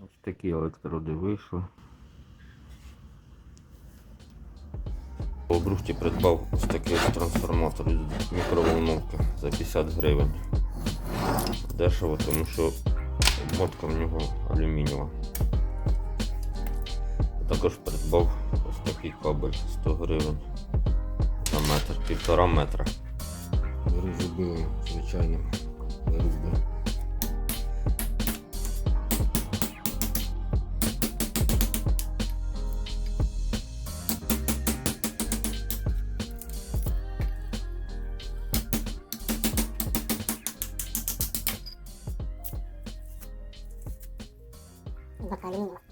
Ось такі електроди вийшли. У брухті придбав ось такий трансформатор від мікроволновки за 50 гривень. Дешево, тому що обмотка в нього алюмінієва. Також придбав ось такий кабель 100 гривень на метр, півтора метра. Зробили звичайним バカリーノ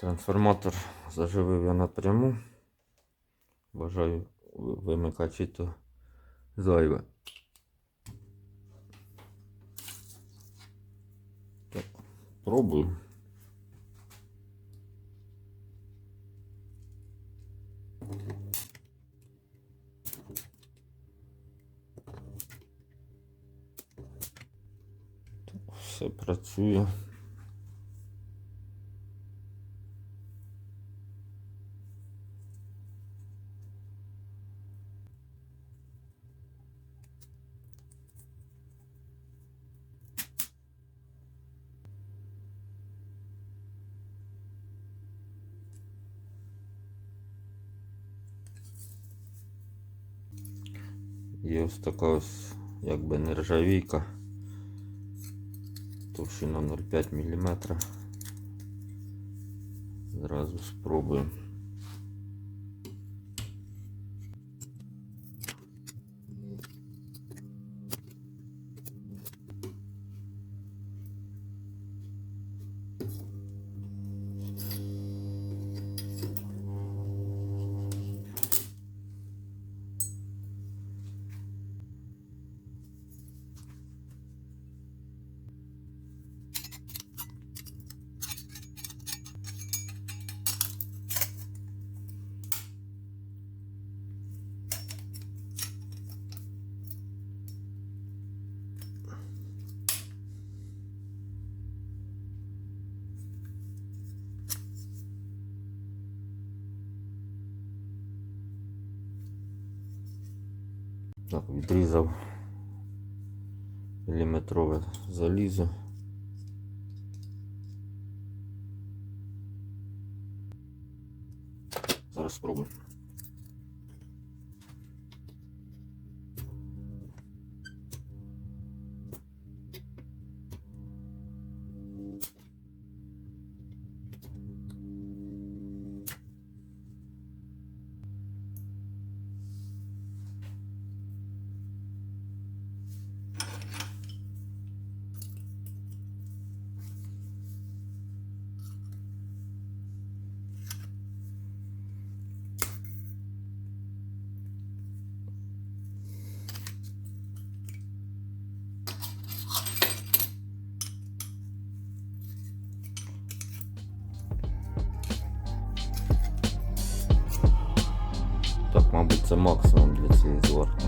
Трансформатор заживив я напряму. Бажаю вимикачі то зайве. Так, пробую. Все працює. Є ось така ось якби нержавійка. Товщина 0,5 мм. Зразу спробуємо. Так, відрізав міліметрове залізо. Зараз спробуємо. Мабуть, це максимум для цієї зварки.